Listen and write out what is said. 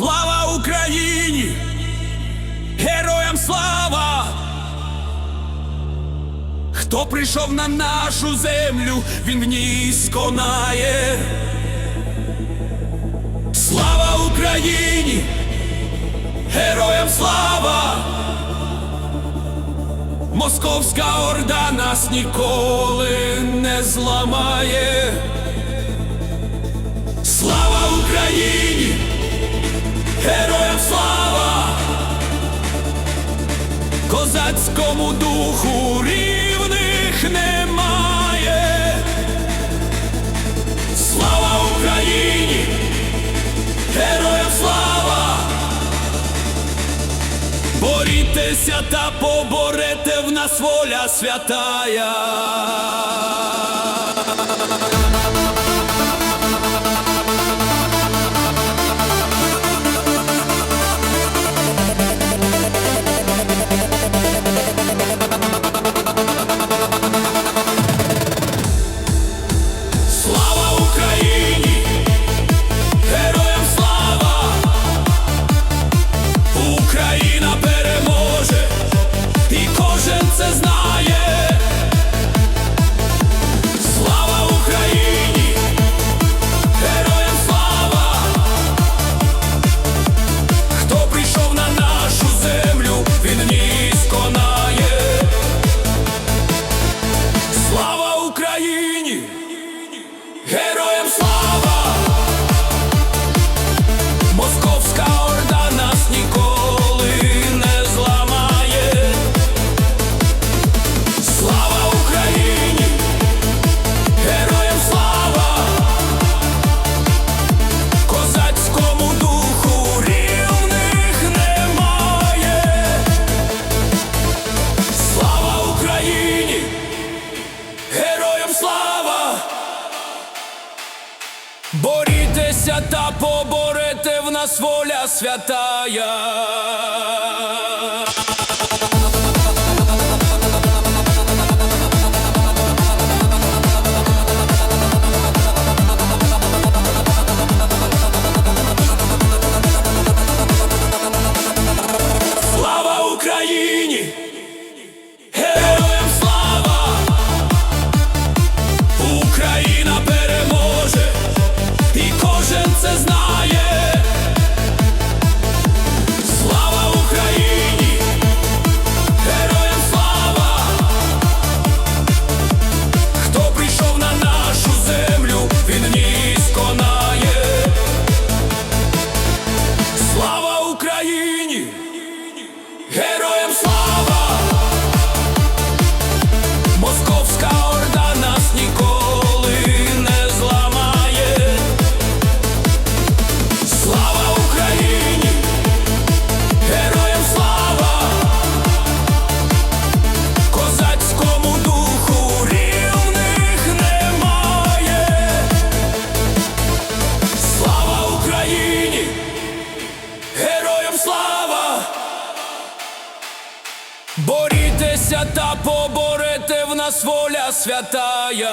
Слава Україні! Героям слава! Хто прийшов на нашу землю, він в ній сконає. Слава Україні! Героям слава! Московська орда нас ніколи не зламає. Слава Україні! Козацькому духу рівних немає. Слава Україні! Героям слава! Борітеся та поборете в нас воля святая. Борітеся та поборити в нас воля святая. Борітеся та поборете в нас воля святая.